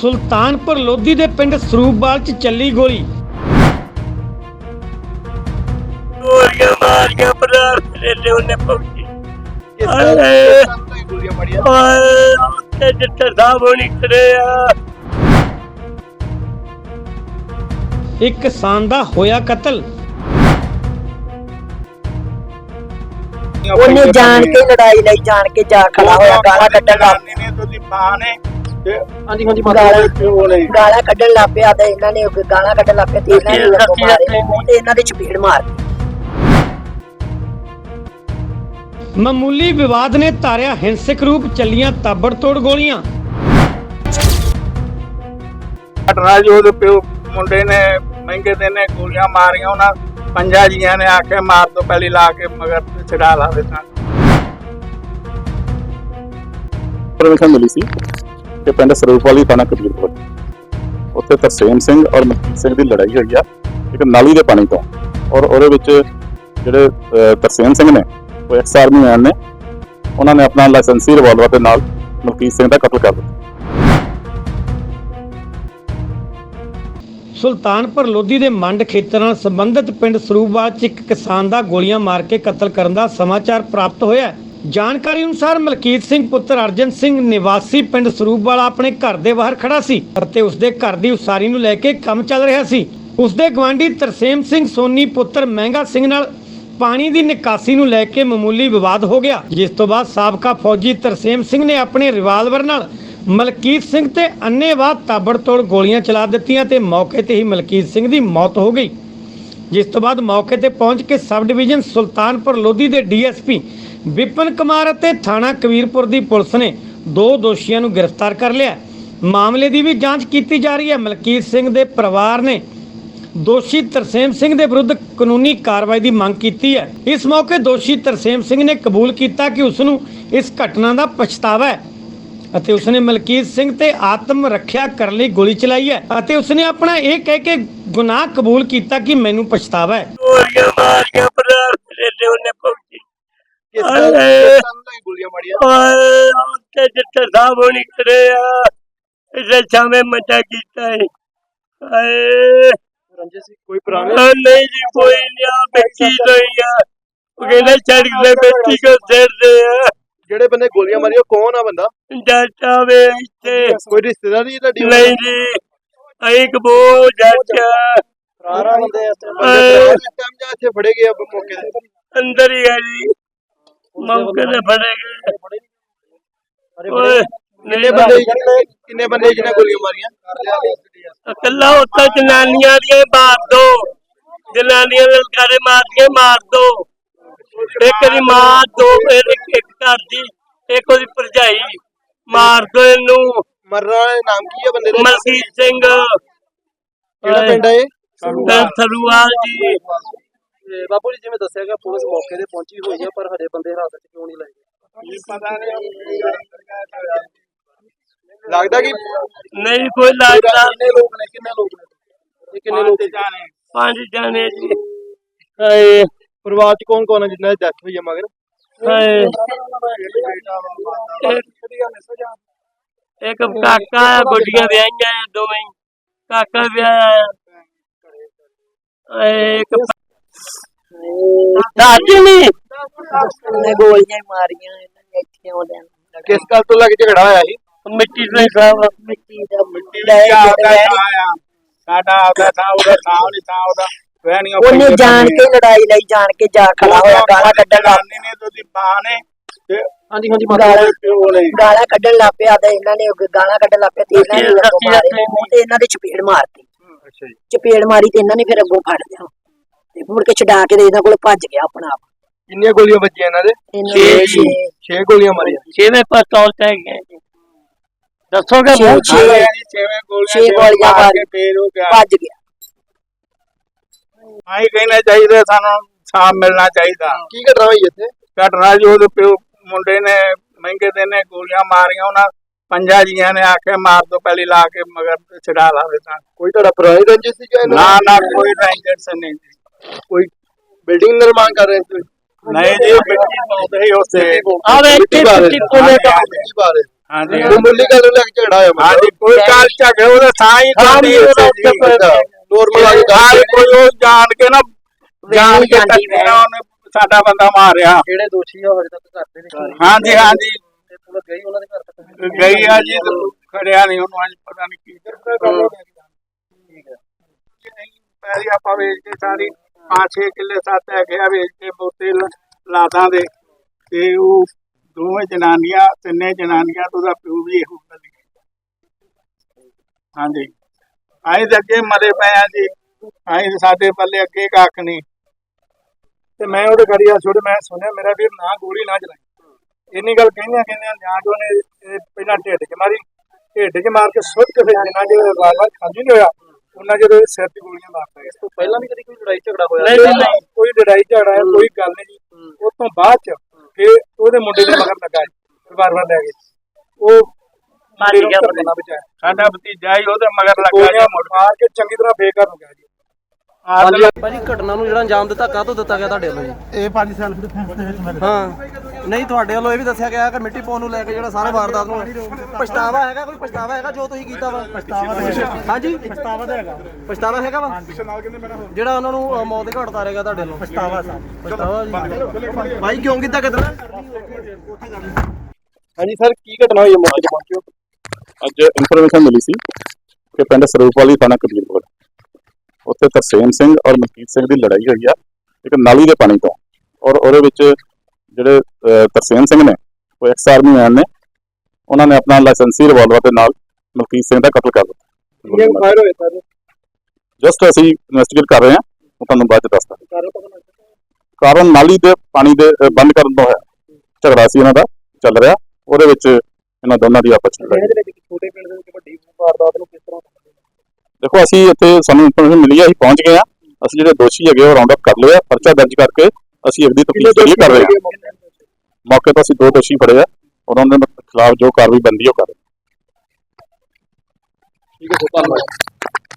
ਸੁਲਤਾਨਪੁਰ ਲੋਧੀ ਦੇ ਪਿੰਡ ਸਰੂਪਵਾਲ 'ਚ ਚੱਲੀ ਗੋਲੀ। ਗੋਲੀਆਂ ਮਾਰੀਆਂ ਬਰਾਰ ਮੇਰੇ ਉਹਨੇ ਪਹੁੰਚੀ ਹਾਏ ਹਾਏ ਉੱਥੇ ਜਿੱਥੇ ਸਾਹਬ ਹੋਣੀ ਖੜੇ ਆ। ਇੱਕ ਕਿਸਾਨ ਦਾ ਹੋਇਆ ਕਤਲ। ਉਹਨੇ ਜਾਣ ਕੇ ਲੜਾਈ ਲਈ ਜਾਣ ਕੇ ਜਾ ਖੜਾ ਹੋਇਆ ਗਾਲਾਂ ਕੱਢਣ ਲੱਗ ਨੇ ਤੁਸੀਂ ਬਾਣੇ ਹਾਂਜੀ ਹਾਂਜੀ ਗਾਲਾਂ ਗਾਲਾਂ ਕੱਢਣ ਲੱਗ ਪਿਆ ਤੇ ਇਹਨਾਂ ਨੇ ਉਹ ਗਾਲਾਂ ਕੱਢਣ ਲੱਗ ਪਿਆ ਤੇ ਇਹਨਾਂ ਨੇ ਉਹ ਮਾਰੇ। ਮੂੰਹ ਤੇ ਇਹਨਾਂ ਦੇ ਚਪੇੜ ਮਾਰ। ਮਾਮੂਲੀ ਵਿਵਾਦ ਨੇ ਧਾਰਿਆ ਹਿੰਸਕ ਰੂਪ ਚੱਲੀਆਂ ਤਾਬੜਤੋੜ ਗੋਲੀਆਂ। ਘਟਨਾ ਜੋ ਉਹਦੇ ਪਿਓ ਮੁੰਡੇ ਨੇ ਮਹਿੰਗੇ ਦੇ ਨੇ ਗੋਲੀਆਂ ਮਾਰੀਆਂ ਉਹਨਾਂ ਪੰਜਾਂ ਜੀਆਂ ਨੇ ਆਖਿਆ ਮਾਰ ਦੋ ਪਹਿਲੀ ਲਾ ਕੇ ਮਗਰ ਛਡਾ ਲਾ ਦਿੱਤਾ। ਇਨਫੋਰਮੇਸ਼ਨ ਮਿਲੀ ਸੀ। ਕਿ ਪਿੰਡ ਸਰੂਪ ਥਾਣਾ ਕਬੀਰਪੁਰ। ਉੱਥੇ ਤਰਸੇਮ ਸਿੰਘ ਔਰ ਮਨਜੀਤ ਸਿੰਘ ਦੀ ਲੜਾਈ ਹੋਈ ਆ, ਇੱਕ ਨਾਲੀ ਦੇ ਪਾਣੀ ਤੋਂ। ਔਰ ਉਹਦੇ ਵਿੱਚ ਜਿਹੜੇ ਤਰਸੇਮ ਸਿੰਘ ਨੇ, ਉਹ ਐਕਸ ਆਰਮੀ ਮੈਨ ਨੇ, ਉਹਨਾਂ ਨੇ ਆਪਣਾ ਲਾਇਸੈਂਸੀ ਰਿਵਾਲਵਰ ਦੇ ਨਾਲ ਮਲਕੀਤ ਸਿੰਘ ਦਾ ਕਤਲ ਕਰ ਦਿੱਤਾ। ਸੁਲਤਾਨਪੁਰ ਲੋਧੀ ਦੇ ਮੰਡ ਖੇਤਰ ਨਾਲ ਸੰਬੰਧਿਤ ਪਿੰਡ ਸਰੂਪਵਾਲ 'ਚ ਇੱਕ ਕਿਸਾਨ ਦਾ ਗੋਲੀਆਂ ਮਾਰ ਕੇ ਕਤਲ ਕਰਨ ਦਾ ਸਮਾਚਾਰ ਪ੍ਰਾਪਤ ਹੋਇਆ ਹੈ। ਜਾਣਕਾਰੀ ਅਨੁਸਾਰ ਮਲਕੀਤ ਸਿੰਘ ਪੁੱਤਰ ਅਰਜਨ ਸਿੰਘ ਨਿਵਾਸੀ ਪਿੰਡ ਸਰੂਪਵਾਲ ਆਪਣੇ ਘਰ ਦੇ ਬਾਹਰ ਖੜਾ ਸੀ ਅਤੇ ਉਸਦੇ ਘਰ ਦੀ ਉਸਾਰੀ ਨੂੰ ਲੈ ਕੇ ਕੰਮ ਚੱਲ ਰਿਹਾ ਸੀ। ਉਸਦੇ ਗਵਾਂਢੀ ਤਰਸੇਮ ਸਿੰਘ ਸੋਨੀ ਪੁੱਤਰ ਮਹਿੰਗਾ ਸਿੰਘ ਨਾਲ ਪਾਣੀ ਦੀ ਨਿਕਾਸੀ ਨੂੰ ਲੈ ਕੇ ਮਾਮੂਲੀ ਵਿਵਾਦ ਹੋ ਗਿਆ, ਜਿਸ ਤੋਂ ਬਾਅਦ ਸਾਬਕਾ ਫੌਜੀ ਤਰਸੇਮ ਸਿੰਘ ਨੇ ਆਪਣੇ ਰਿਵਾਲਵਰ ਨਾਲ ਮਲਕੀਤ ਸਿੰਘ ਤੇ ਅੰਨੇਵਾਹ ਤਾਬੜਤੋੜ ਗੋਲੀਆਂ ਚਲਾ ਦਿੱਤੀਆਂ ਤੇ ਮੌਕੇ ਤੇ ਹੀ ਮਲਕੀਤ ਸਿੰਘ ਦੀ ਮੌਤ ਹੋ ਗਈ। ਜਿਸ ਤੋਂ ਬਾਅਦ ਮੌਕੇ ਤੇ ਪਹੁੰਚ ਕੇ ਸਬ ਡਿਵੀਜ਼ਨ ਸੁਲਤਾਨਪੁਰ ਲੋਧੀ ਦੇ ਡੀਐਸਪੀ ਵਿਪਨ ਕੁਮਾਰ ਅਤੇ ਥਾਣਾ ਕਬੀਰਪੁਰ ਦੀ ਪੁਲਿਸ ਨੇ ਦੋ ਦੋਸ਼ੀਆਂ ਨੂੰ ਗ੍ਰਿਫਤਾਰ ਕਰ ਲਿਆ। ਮਾਮਲੇ ਦੀ ਵੀ ਜਾਂਚ ਕੀਤੀ ਜਾ ਰਹੀ ਹੈ। ਮਲਕੀਤ ਸਿੰਘ ਦੇ ਪਰਿਵਾਰ ਨੇ ਦੋਸ਼ੀ ਤਰਸੇਮ ਸਿੰਘ ਦੇ ਵਿਰੁੱਧ ਕਾਨੂੰਨੀ ਕਾਰਵਾਈ ਦੀ ਮੰਗ ਕੀਤੀ ਹੈ। ਇਸ ਮੌਕੇ ਦੋਸ਼ੀ ਤਰਸੇਮ ਸਿੰਘ ਨੇ ਕਬੂਲ ਕੀਤਾ ਕਿ ਉਸ ਨੂੰ ਇਸ ਘਟਨਾ ਦਾ ਪਛਤਾਵਾ ਹੈ ਅਤੇ ਉਸਨੇ ਮਲਕੀਤ ਸਿੰਘ ਤੇ ਆਤਮ ਰੱਖਿਆ ਕਰਨ ਲਈ ਗੋਲੀ ਚਲਾਈ ਹੈ ਅਤੇ ਉਸਨੇ ਆਪਣਾ ਇਹ ਕਹਿ ਕੇ ਗੁਨਾਹ ਕਬੂਲ ਕੀਤਾ ਕਿ ਮੈਨੂੰ ਪਛਤਾਵਾ ਹੈ। ਗੋਲੀਆਂ ਮਾਰੀਆਂ ਬਰਾਰ ਮੇਰੇ ਉਹਨੇ ਪਹੁੰਚੀ ਕਿਸ ਹਾਏ ਤਰ੍ਹਾਂ ਗੋਲੀਆਂ ਮਾਰੀਆਂ? ਹਾਏ ਉੱਥੇ ਜਿੱਥੇ ਸਾਹਬ ਹੋਣੀ ਖੜੇ ਆ ਇਸੇ ਛਾਵੇਂ ਮੱਟਾ ਕੀਤਾ ਹੈ ਹਾਏ। ਰੰਜੇ ਸੀ ਕੋਈ ਪੁਰਾਣੇ ਨਹੀਂ? ਜੀ ਕੋਈ ਨਹੀਂ ਆ ਬੇਟੀ ਲਈ ਆ। ਉਹ ਕਹਿੰਦੇ ਬੇਟੀ ਕੋ ਸਿਰ ਦੇ ਆ। ਜਿਹੜੇ ਬੰਦੇ ਗੋਲੀਆਂ ਮਾਰੀਆਂ ਉਹ ਕੌਣ ਆ ਬੰਦਾ? ਜੱਟਾ ਵੇ ਇੱਥੇ। ਕੋਈ ਰਿਸ਼ਤੇਦਾਰ ਹੀ ਤੁਹਾਡੀ? ਨਹੀਂ ਜੀ। ਅਈ ਕਬੋ ਜੱਟਾ ਫਰਾਰਾ ਬੰਦੇ ਇਸ ਹਾਏ। ਟਾਈਮ ਜਾਂ ਇੱਥੇ ਫੜੇ ਗਏ ਆ ਮੌਕੇ ਤੇ। ਅੰਦਰ ਹੀ ਆ ਜੀ। ਮੌਕੇ ਤੇ ਫੜੇ ਗਏ। ਓਏ ਕਿੰਨੇ ਨਹੀਂ ਬੰਦੇ ਕਿੰਨੇ ਬੰਦੇ ਜਿਹਨਾਂ ਗੋਲੀਆਂ ਮਾਰੀਆਂ? ਇਕੱਲਾ ਜਨਾਨੀਆਂ ਦੀਆਂ ਮਾਰ ਦੋ। ਜਨਾਨੀਆਂ ਦੇ ਮਾਰ ਕੇ ਮਾਰ ਦੋ। ਇੱਕ ਦੀ ਮਾਂ ਦੋ ਇੱਕ ਘਰ ਦੀ ਇੱਕ ਉਹਦੀ ਭਰਜਾਈ। ਮਾਰ ਦੋ ਇਹਨੂੰ। ਮਰਨ ਵਾਲੇ ਨਾਮ ਕੀ ਆ ਬੰਦੇ ਦਾ? ਮਲਕੀਤ ਸਿੰਘ। ਕਿਹੜਾ ਪਿੰਡ ਹੈ ਇਹ? ਪਿੰਡ ਸਰੂਵਾਲ ਜੀ। ਤੇ ਬਾਪੂ ਜੀ ਜਿਵੇਂ ਦੱਸਿਆ ਗਿਆ ਪੁਲਿਸ ਮੌਕੇ ਤੇ ਪਹੁੰਚੀ ਹੋਈ ਹੈ ਪਰ ਹਰੇ ਬੰਦੇ ਹਿਰਾਸਤ 'ਚ ਕਿਉਂ ਨਹੀਂ ਲਏ ਲੱਗਦਾ ਕਿ ਨਹੀਂ ਕੋਈ ਲੱਗਦਾ। ਕਿੰਨੇ ਲੋਕ ਨੇ ਕਿੰਨੇ ਲੋਕ ਨੇ? ਇਹ ਕਿੰਨੇ ਲੋਕ ਪੰਜ ਜਾਣੇ ਜੀ। ਹਾਏ ਪਰਿਵਾਰ 'ਚ ਕੌਣ ਕੌਣ ਹੈ ਜਿਨ੍ਹਾਂ ਦੀ ਡੈਥ ਹੋਈ ਹੈ ਮਗਰ? ਹਾਏ। ਇੱਕ ਕਾਕਾ ਆ ਗੁੱਡੀਆਂ ਵਿਆਹੀਆਂ ਆ ਦੋਵੇਂ। ਹੀ। ਕਾਕਾ ਵਿਆਹਿਆ ਆ। ਇੱਕ ਦਾਦੀ ਨਹੀਂ ਉਹਨੇ ਗੋਲੀਆਂ ਹੀ ਮਾਰੀਆਂ ਇਹਨਾਂ ਨੇ ਇੱਥੇ ਆਉਂਦਿਆਂ ਨੂੰ। ਕਿਸ ਗੱਲ ਤੋਂ ਲੱਗ ਝਗੜਾ ਹੋਇਆ ਸੀ ਮਿੱਟੀ ਦੇ ਸਾਹਿਬ ਮਿੱਟੀ ਦਾ ਮਿੱਟੀ ਦਾ ਉਹਦਾ ਸਾਡਾ ਉਹਦਾ ਥਾਂ ਉਹਦਾ ਥਾਂ ਨਹੀਂ ਥਾਂ ਉਹਦਾ ਵਹਿਣੀਆਂ ਉਹਨੇ ਜਾਣ ਕੇ ਲੜਾਈ ਲਈ ਜਾਣ ਕੇ ਜਾ ਖੜਾ ਹੋਇਆ ਗਾਲਾਂ ਕੱਢਣ ਲੱਗ ਜਨਾਨੀ ਨੇ ਤੁਸੀਂ ਬਾਣੇ ਤੇ ਹਾਂਜੀ ਹਾਂਜੀ ਗਾਲਾਂ ਪਿਓ ਨੇ ਗਾਲਾਂ ਕੱਢਣ ਲੱਗ ਪਿਆ ਤੇ ਇਹਨਾਂ ਨੇ ਉਹ ਗਾਲਾਂ ਕੱਢਣ ਲੱਗ ਪਿਆ ਤੇ ਇਹਨਾਂ ਨੇ ਉਹ ਮਾਰੇ। ਮੂੰਹ ਤੇ ਇਹਨਾਂ ਦੇ ਚਪੇੜ ਮਾਰਤੀ। ਅੱਛਾ ਜੀ। ਚਪੇੜ ਮਾਰੀ ਤੇ ਇਹਨਾਂ ਨੇ ਫਿਰ ਅੱਗੋਂ ਫੜ ਲਿਆ। ਤੇ ਮੁੜ ਕੇ ਛਡਾ ਕੇ ਤੇ ਇਹਨਾਂ ਕੋਲ ਭੱਜ ਗਿਆ ਆਪਣਾ ਆਪ। ਕਿੰਨੀਆਂ ਗੋਲੀਆਂ ਵੱਜੀਆਂ ਇਹਨਾਂ ਦੇ? ਇਹਨਾਂ ਛੇ ਨੇ ਜੀ। ਛੇ- 6 ਗੋਲੀਆਂ ਮਾਰੀਆਂ। ਛੇਵੇਂ ਪਸਤੌਲ ਤੇ ਗਏ ਦੱਸੋਗੇ? ਛੇ- ਬਹੁਤ ਛੇ- ਛੇਵੇਂ ਗੋਲੀਆਂ ਛੇ ਗੋਲੀਆਂ ਮਾਰ। ਕੇ ਫੇਰ ਹੋ ਗਿਆ। ਭੱਜ ਗਿਆ। ਆਈ ਕਹਿਣਾ ਚਾਹੀਦਾ ਸਾਨੂੰ ਸਾਫ਼ ਮਿਲਣਾ ਚਾਹੀਦਾ। ਕੀ ਘਟਨਾ ਹੋਈ ਇੱਥੇ? ਘਟਨਾ ਜੋ ਉਹਦੇ ਪਿਓ ਮੁੰਡੇ ਨੇ ਮਹਿੰਗੇ ਦੇ ਨੇ ਗੋਲੀਆਂ ਮਾਰੀਆਂ ਉਹਨਾਂ ਪੰਜਾਂ ਜੀਆਂ ਨੇ ਆਖਿਆ ਮਾਰ ਦੋ ਪਹਿਲੀ ਲਾ ਕੇ ਮਗਰ ਛਡਾ ਲਾ ਦਿੱਤਾ। ਕੋਈ ਤੁਹਾਡਾ ਪੁਰਾਣੀ ਰੰਜਿਸ਼ ਸੀ ਜਾਂ ਨਾ ਨਾ ਕੋਈ ਰੈਂਜਰਸ ਨਹੀਂ ਕੋਈ ਬਿਲਡਿੰਗ ਨਿਰਮਾਣ ਕਰ ਰਹੇ ਸੀ? ਨਹੀਂ ਜੀ ਮਿੱਟੀ ਪਾਉਂਦੇ ਹੀ ਉਸੇ ਆਵੇ ਰਹੇ। ਕੋਲੇ ਕੰਮ ਕੀ ਪਾ ਰਹੇ ਹਾਂਜੀ ਮਾਮੂਲੀ ਗੱਲ ਨੂੰ ਲੈ ਕੇ ਝਗੜਾ ਹੋਇਆ ਹਾਂਜੀ ਕੋਈ ਗੱਲ ਝਗੜੇ ਉਹਦਾ ਤਾਂ ਹੀ ਪੈ- ਨੋਰਮਲ ਹਾਂ, ਕੋਈ ਉਹ ਜਾਣ ਕੇ ਨਾ ਜਾਣ ਕੇ ਨਾਲ ਉਹਨੇ ਸਾਡਾ ਬੰਦਾ ਮਾਰਿਆ। ਜਿਹੜੇ ਦੋਸ਼ੀ ਆ ਹਜੇ ਤੱਕ ਕਰਦੇ ਨੇ ਹਾਂਜੀ ਹਾਂਜੀ। ਪੁਲਿਸ ਗਈ ਉਹਨਾਂ ਦੇ ਘਰ ਤੱਕ? ਗਈ ਆ ਜੀ ਖੜਿਆ ਨਹੀਂ ਉਹਨੂੰ ਅੱਜ ਪਤਾ ਨਹੀਂ ਕੀ। ਠੀਕ ਹੈ। ਪੈਰੀ ਆਪਾਂ ਵੇਚ ਕੇ ਸਾਰੀ 5-6 ਕਿੱਲੇ ਸੱਤ ਹੈਗੇ ਆ ਵੇਚ ਕੇ ਬੋਤੇ ਲਾਦਾਂ ਦੇ ਤੇ ਉਹ ਦੋਵੇਂ ਜਨਾਨੀਆਂ ਤਿੰਨੇ ਜਨਾਨੀਆਂ ਤੋਂ ਦਾ ਪਿਓ ਵੀ ਇਹੋ ਗੱਲ ਹੀ ਹਾਂਜੀ। ਆਏ ਤੇ ਅੱਗੇ ਮਰੇ ਪਏ ਆ ਜੀ। ਆਏ ਸਾਡੇ ਪੱਲੇ ਅੱਗੇ ਕੱਖ ਨਹੀਂ। ਤੇ ਮੈਂ ਉਹਦੇ ਗੜੀਆ ਛੋੜ ਮੈਂ ਸੁਣਿਆ ਮੇਰਾ ਵੀਰ ਨਾ ਗੋਲੀ ਨਾ ਚਲਾਈ। ਇੰਨੀ ਗੱਲ ਕਹਿੰਦੇ ਕਹਿੰਦੇ ਜਾਂ ਜੋ ਨੇ ਇਹ ਪਹਿਲਾਂ ਢਿੱਡ 'ਚ ਮਾਰੀ ਢਿੱਡ 'ਚ ਮਾਰ ਕੇ ਸੁੱਟ ਕੇ ਫਿਰ ਜਿੰਨਾ ਜੇ ਵਾਰ ਖਾਂਦੀ ਨਹੀਂ ਹੋਇਆ ਉਹਨਾਂ ਜਦੋਂ ਇਹਦੇ ਸਿਰ 'ਤੇ ਗੋਲੀਆਂ ਮਾਰਦਾ ਇਸ ਤੋਂ ਪਹਿਲਾਂ ਵੀ ਕਦੀ ਕੋਈ ਲੜਾਈ ਝਗੜਾ ਹੋਇਆ? ਨਹੀਂ ਨਹੀਂ ਕੋਈ ਲੜਾਈ ਝਗੜਾ ਹੈ। ਕੋਈ ਗੱਲ ਨਹੀਂ ਜੀ। ਉਸ ਤੋਂ ਬਾਅਦ ਚ ਫਿਰ ਉਹਦੇ ਮੁੰਡੇ ਦੇ ਮਗਰ ਲੱਗਾ ਜੀ ਵਾਰ ਵਾਰ ਲੈ ਗਏ। ਉਹ ਮੁੰਡੇ ਨੂੰ ਧਰਨਾ ਬਚਾਇਆ। ਸਾਡਾ ਭਤੀਜਾ ਹੀ ਉਹਦੇ ਮਗਰ ਲੱਗਾ। ਜੀ ਮਾਰ ਕੇ ਚੰਗੀ ਤਰ੍ਹਾਂ ਬੇਕਾਰ ਹੋ ਗਿਆ ਜੀ। ਹਾਂਜੀ। ਭਾਜੀ ਘਟਨਾ ਨੂੰ ਜਿਹੜਾ ਅੰਜਾਮ ਦਿੱਤਾ ਕਾਹਤੋਂ ਦਿੱਤਾ ਗਿਆ ਤੁਹਾਡੇ ਵੱਲੋਂ ਜੀ? ਇਹ ਭਾਜੀ ਸੈਲਫ ਡਿਫੈਂਸ ਦੇ ਵਿੱਚ ਮੇਰੇ। ਹਾਂ। ਨਹੀਂ ਤੁਹਾਡੇ ਵੱਲੋਂ ਇਹ ਵੀ ਦੱਸਿਆ ਗਿਆ ਕਿ ਮਿੱਟੀ ਪਾਉਣ ਨੂੰ ਲੈ ਕੇ ਜਿਹੜਾ ਸਾਰੇ ਵਾਰਦਾਤ ਨੂੰ ਪਛਤਾਵਾ ਹੈਗਾ ਕੋਈ ਪਛਤਾਵਾ ਹੈਗਾ ਜੋ ਤੁਸੀਂ ਕੀਤਾ ਵਾ? ਪਛਤਾਵਾ ਤਾਂ ਹੈਗਾ। ਹਾਂਜੀ? ਪਛਤਾਵਾ ਤਾਂ ਹੈਗਾ। ਪਛਤਾਵਾ ਹੈਗਾ ਵਾ? ਜਿਹੜਾ ਉਹਨਾਂ ਨੂੰ ਮੌਤ ਦੇ ਘਾਟ ਉਤਾਰੇਗਾ ਤੁਹਾਡੇ ਵੱਲੋਂ? ਪਛਤਾਵਾ ਸਾਹਿਬ ਪਛਤਾਵਾ ਜੀ। ਭਾਈ ਕਿਉਂ ਕੀਤਾ ਕਤਲ ਹਾਂਜੀ ਸਰ ਕੀ ਘਟਨਾ ਹੋਈ ਹੈ ਮੌਕੇ ਤੇ? ਪਹੁੰਚਿਓ ਅੱਜ ਇਨਫੋਰਮੇਸ਼ਨ ਮਿਲੀ ਸੀ ਕਿ ਪਿੰਡ ਸਰੂਪਵਾਲੀ ਥਾਣਾ ਕਬੀਰਪੁਰ। ਉੱਥੇ ਤਰਸੇਮ ਸਿੰਘ ਔਰ ਮਲਕੀਤ ਸਿੰਘ ਦੀ ਲੜਾਈ ਹੋਈ ਆ ਇੱਕ ਨਾਲੀ ਦੇ ਪਾਣੀ ਤੋਂ। ਔਰ ਉਹਦੇ ਵਿੱਚ ਜਿਹੜੇ ਤਰਸੇਮ ਸਿੰਘ ਨੇ ਉਹ ਐਕਸ ਆਰਮੀ ਮੈਨ ਨੇ ਉਹਨਾਂ ਨੇ ਆਪਣਾ ਲਾਇਸੈਂਸੀ ਰਿਵਾਲਵਰ ਦੇ ਨਾਲ ਮਲਕੀਤ ਸਿੰਘ ਦਾ ਕਤਲ ਕਰ ਦਿੱਤਾ। ਜਸਟ ਅਸੀਂ ਇਨਵੈਸਟੀਗੇਟ ਕਰ ਰਹੇ ਹਾਂ ਉਹ ਤੁਹਾਨੂੰ ਬਾਅਦ ਚ ਦੱਸਦਾ। ਕਾਰਨ ਨਾਲੀ ਦੇ ਪਾਣੀ ਦੇ ਬੰਦ ਕਰਨ ਤੋਂ ਹੋਇਆ। ਝਗੜਾ ਸੀ ਇਹਨਾਂ ਦਾ ਚੱਲ ਰਿਹਾ। ਉਹਦੇ ਵਿੱਚ ਇਹਨਾਂ ਦੋਨਾਂ ਦੀ ਆਪਸ ਵਿੱਚ ਲੜਾਈ ਛੋਟੇ ਪਿੰਡ ਦੇ ਵਿੱਚ ਵੱਡੀ ਵਾਰਦਾਤ ਨੂੰ ਕਿਸ ਤਰ੍ਹਾਂ ਦੇਖੋ ਅਸੀਂ ਇੱਥੇ ਸਾਨੂੰ ਇਨਫੋਰਮੇਸ਼ਨ ਮਿਲੀ ਹੈ ਅਸੀਂ ਪਹੁੰਚ ਗਏ ਆ। ਅਸੀਂ ਜਿਹੜੇ ਦੋਸ਼ੀ ਹੈਗੇ ਉਹ ਰਾਉਂਡ ਅਪ ਕਰ ਲਏ ਆ ਪਰਚਾ ਦਰਜ ਕਰਕੇ ਅਸੀਂ ਅਗਲੀ ਤਫਤੀਸ਼ ਸ਼ੁਰੂ ਕਰ ਰਹੇ ਹਾਂ ਮੌਕੇ ਤੋਂ? ਅਸੀਂ ਦੋ ਦੋਸ਼ੀ ਫੜੇ ਆ ਉਹਨਾਂ ਦੇ ਖਿਲਾਫ ਜੋ ਕਾਰਵਾਈ ਬੰਦੀ ਉਹ ਕਰ ਰਹੇ ਹਾਂ। ਠੀਕ ਹੈ ਧੰਨਵਾਦ।